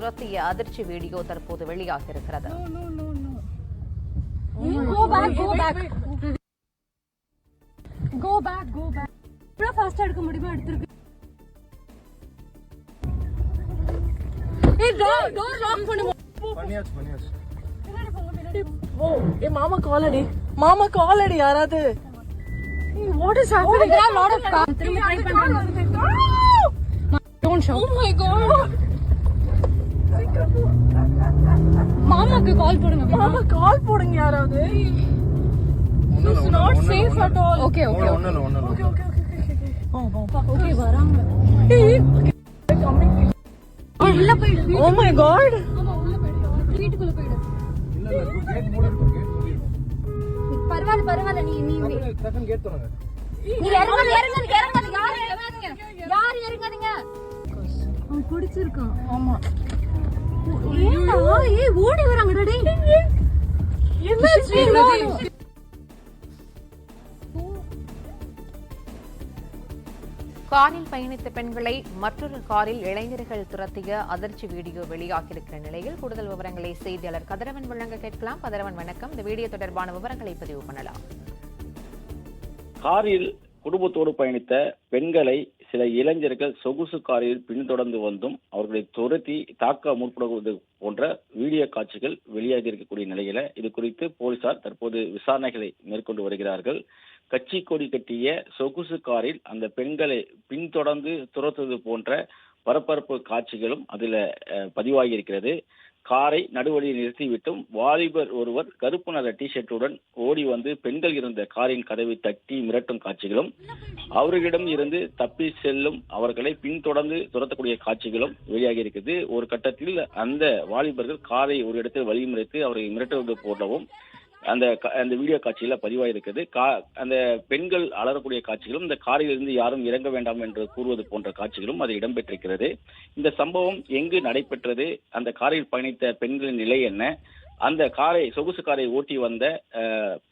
துரத்திய அதிர்ச்சி வீடியோ தற்போது வெளியாகியிருக்கிறது. எடுக்க முடியுமா எடுத்துருக்கு? மாமா காலடி மாமா காலடி யாராவது. Oh, there are a lot of cars. மாமாக்கு கால் போடுங்க மாமா கால் போடுங்க யாராவது. இல்ல, நாட் இல்ல, safe at all okay okay இல்ல, ஒண்ணும் இல்ல, ஒண்ணும் இல்ல. ஓகே வராங்க. உள்ள போயிடு ஓ மை காட் ஆமா உள்ள போயிடு வீட்டுக்குள்ள போயிடு. இல்ல, இல்ல, gate மூடி இருக்கு, gate மூடி இருக்கு. பரவாயில்ல பரவாயில்ல நீ நீ டக்குனு- gate திறங்க. நீ இறங்காத இறங்காத இறங்காத. யாரு இறங்காதீங்க? யாரு இறங்காதீங்க? அவன் பிடிச்சிருக்கான். ஆமா. ஏண்டா? ஏய் ஓடி வராங்கடா டேய். என்ன காரில் பயணித்த பெண்களை மற்றொரு காரில் இளைஞர்கள் துரத்திய அதிர்ச்சி வீடியோ வெளியாகியிருக்கிற நிலையில் கூடுதல் விவரங்களை செய்தியாளர் கதிரவன் வழங்க கேட்கலாம். கதிரவன் வணக்கம். இந்த வீடியோ தொடர்பான விவரங்களை பதிவு பண்ணலாம். காரில் குடும்பத்தோடு பயணித்த பெண்களை சில இளைஞர்கள் சொகுசு காரில் பின்தொடர்ந்து வந்தும் அவர்களை துரத்தி தாக்க முற்படுவது போன்ற வீடியோ காட்சிகள் வெளியாகி இருக்கக்கூடிய நிலையில இது குறித்து போலீசார் தற்போது விசாரணைகளை மேற்கொண்டு வருகிறார்கள். கட்சி கொடி கட்டிய சொகுசு காரில் அந்த பெண்களை பின்தொடர்ந்து துரத்துவது போன்ற பரபரப்பு காட்சிகளும் அதில் பதிவாகி இருக்கிறது காரை நடுவழியில் நிறுத்திவிட்டும் வாலிபர் ஒருவர் கருப்பு நிற டிஷர்ட்டுடன் ஓடி வந்து பெண்கள் இருந்த காரின் கதவை தட்டி மிரட்டும் காட்சிகளும் அவர்களிடம் இருந்து தப்பி செல்லும் அவர்களை பின்தொடர்ந்து துரத்தக்கூடிய காட்சிகளும் வெளியாகி இருக்குது ஒரு கட்டத்தில் அந்த வாலிபர்கள் காரை ஒரு இடத்தில் வழிமுறைத்து அவரை மிரட்டுவது போலவும் அந்த அந்த வீடியோ காட்சியில பதிவாயிருக்குது. கா அந்த பெண்கள் அலறக்கூடிய காட்சிகளும் இந்த காரில் இருந்து யாரும் இறங்க வேண்டாம் என்று கூறுவது போன்ற காட்சிகளும் அது இடம்பெற்றிருக்கிறது. இந்த சம்பவம் எங்கு நடைபெற்றது? அந்த காரில் பயணித்த பெண்களின் நிலை என்ன? அந்த காரை சொகுசு காரை ஓட்டி வந்த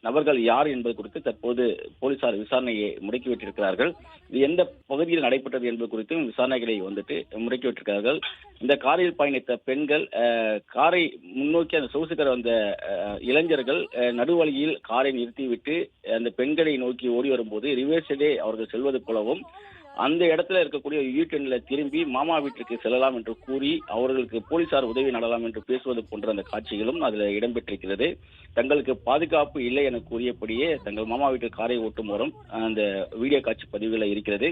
நபர்கள் யார் என்பது குறித்து தற்போது போலீசார் விசாரணையை முடக்கிவிட்டிருக்கிறார்கள் இது எந்த பகுதியில் நடைபெற்றது என்பது குறித்தும் விசாரணைகளை வந்துட்டு முடக்கிவிட்டிருக்கிறார்கள் இந்த காரில் பயணித்த பெண்கள் காரை முன்னோக்கி அந்த சொகுசு காரை வந்த இளைஞர்கள் நடுவழியில் காரை நிறுத்திவிட்டு அந்த பெண்களை நோக்கி ஓடி வரும்போது ரிவர்ஸிலே அவர்கள் செல்வது போலவும் அந்த இடத்துல இருக்கக்கூடிய யூடியூன்ல திரும்பி மாமா வீட்டிற்கு செல்லலாம் என்று கூறி அவர்களுக்கு போலீசார் உதவி நடலாம் என்று பேசுவது போன்ற அந்த காட்சிகளும் அதுல இடம்பெற்றிருக்கிறது. தங்களுக்கு பாதுகாப்பு இல்லை என கூறியபடியே தங்கள் மாமா வீட்டு காரை ஓட்டும் வரும் அந்த வீடியோ காட்சி பதிவுகளில் இருக்கிறது.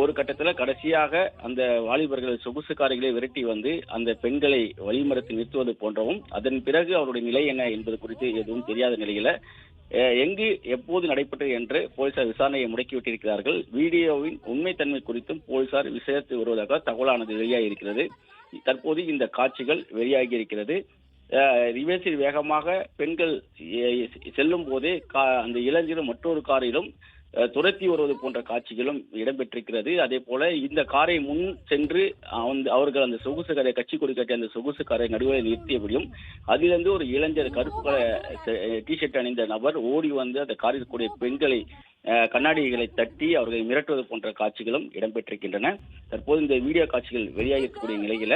ஒரு கட்டத்துல கடைசியாக அந்த வாலிபர்கள் சொகுசு காரைகளை விரட்டி வந்து அந்த பெண்களை வழிமறத்து நிறுத்துவது போன்றவும் அதன் பிறகு அவருடைய நிலை என்ன என்பது குறித்து எதுவும் தெரியாத நிலையில எங்கு எப்போது நடைபெற்றது என்று போலீசார் விசாரணையை முடக்கிவிட்டிருக்கிறார்கள். வீடியோவின் உண்மைத்தன்மை குறித்தும் போலீசார் விசாரித்து வருவதாக தகவலானது வெளியாகி இருக்கிறது தற்போது இந்த காட்சிகள் வெளியாகி இருக்கிறது அஹ், வேகமாக பெண்கள் செல்லும் போதே கா- அந்த இளைஞரும் மற்றொரு காரிலும் துரத்தி வருவது போன்ற காட்சிகளும் இடம்பெற்றிருக்கிறது. அதே போல இந்த காரை முன் சென்று அந்த- அவர்கள் அந்த சொகுசு காரை கட்சி கொடி கட்டிய அந்த சொகுசு காரை நடுவில் நிறுத்தியபடியும் அதிலிருந்து ஒரு இளைஞர் கருப்பு கலர் டிஷர்ட் அணிந்த நபர் ஓடி வந்து அந்த காரில் கூடிய பெண்களை அஹ், கண்ணாடிகளை தட்டி அவர்களை மிரட்டுவது போன்ற காட்சிகளும் இடம்பெற்றிருக்கின்றன. தற்போது இந்த வீடியோ காட்சிகள் வெளியாகக்கூடிய இருக்கக்கூடிய நிலையில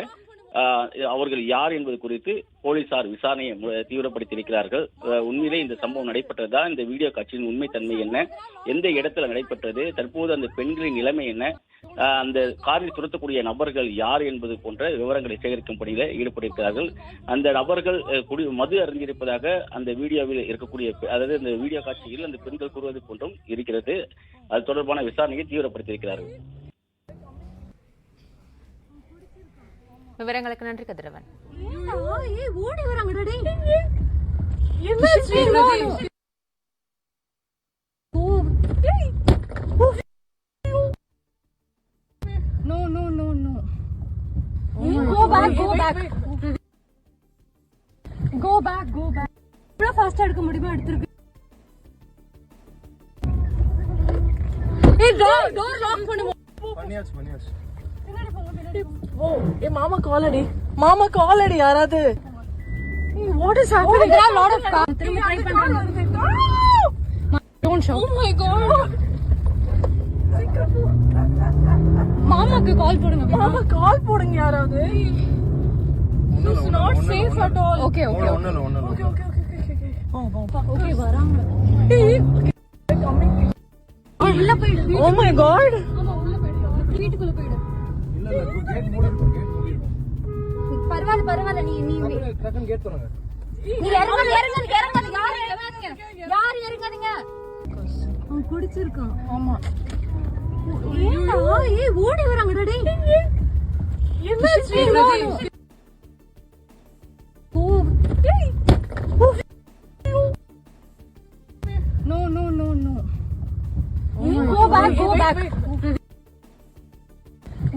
அவர்கள் யார் என்பது குறித்து போலீசார் விசாரணையை மு- தீவிரப்படுத்தியிருக்கிறார்கள் உண்மையிலே இந்த சம்பவம் நடைபெற்றதா? இந்த வீடியோ காட்சியின் உண்மைத்தன்மை என்ன? எந்த இடத்துல நடைபெற்றது? தற்போது அந்த பெண்களின் நிலைமை என்ன? அந்த காரில் துரத்தக்கூடிய நபர்கள் யார் என்பது போன்ற விவரங்களை சேகரிக்கும் பணியில ஈடுபட்டிருக்கிறார்கள். அந்த நபர்கள் குடி மது அறிந்திருப்பதாக அந்த வீடியோவில் இருக்கக்கூடிய அதாவது இந்த வீடியோ காட்சியில் அந்த பெண்கள் கூறுவது போன்றும் இருக்கிறது. அது தொடர்பான விசாரணையை தீவிரப்படுத்தியிருக்கிறார்கள். விவரங்களுக்கு நன்றி கதிரவன். ஓடி வராங்கடா டேய். என்ன No, no, no, no. Go back, go back. Go back, go back. இவ்வளவு ஃபாஸ்டா எடுக்க முடியுமா எடுத்துருக்கு. ஏய் டோர் டோர் லாக் பண்ணு பண்ணியாச்சு பண்ணியாச்சு. ஓ ஏ மாமா காலடி. மாமா காலடி யாராவது? What is there are a lot of cars. திரும்ப ட்ரை பண்றாங்க don't show oh my God மாமாக்கு கால் போடுங்க மாமா கால் போடுங்க யாராவது. safe at all. Okay okay ஒண்ணும் இல்ல ஒண்ணும் இல்ல Okay, okay, okay, okay, okay. Oh, wow. Okay வராங்க. உள்ள Oh. ஆமா உள்ள போயிடு. வீட்டுக்குள்ள போயிடு. பரவாயில்ல பரவாயில்ல நீ நீ கேட் நீ இறங்காத இறங்காத இறங்காத யாரு இறங்காதீங்க யாரு இறங்காதீங்க அவன் குடிச்சிருக்கான் ஆமா ஏன்டா ஏய் ஓடி வராங்கடா டேய் என்னாச்சு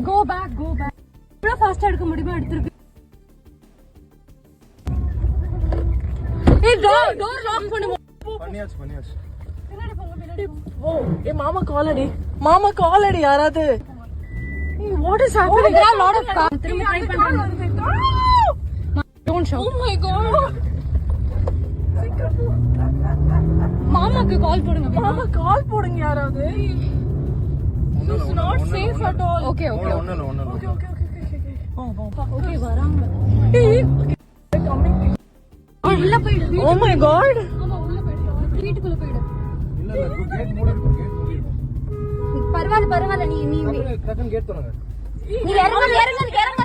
கோ பேக் கோ பேக் இவ்வளவு ஃபாஸ்டா எடுக்க முடியுமா? எடுத்துருக்கு. ஏய் டோர் டோர் லாக் பண்ணு பண்ணியாச்சு பண்ணியாச்சு. ஓ ஏ மாமா கால் அடி. மாமா கால் அடி யாராவது. What is happening of cars. திரும்ப try பண்றாங்க. Don't shout oh my God மாமாக்கு கால் போடுங்க மாமா கால் போடுங்க யாராவது. இல்ல not safe at all okay okay ஒண்ணும் இல்ல ஒண்ணும் இல்ல okay okay okay okay oh wow okay வராங்க coming. உள்ள போயிடு oh my god. ஆமா உள்ள போயிடு வீட்டுக்குள்ள போயிடு. இல்ல இல்ல கேட் மூடி இருக்கும் கேட் மூடி இருக்கும் பரவாயில்ல பரவாயில்ல நீ நீ டக்குன்னு டக்குன்னு கேட் திறங்க. நீ இறங்காத இறங்காத இறங்காத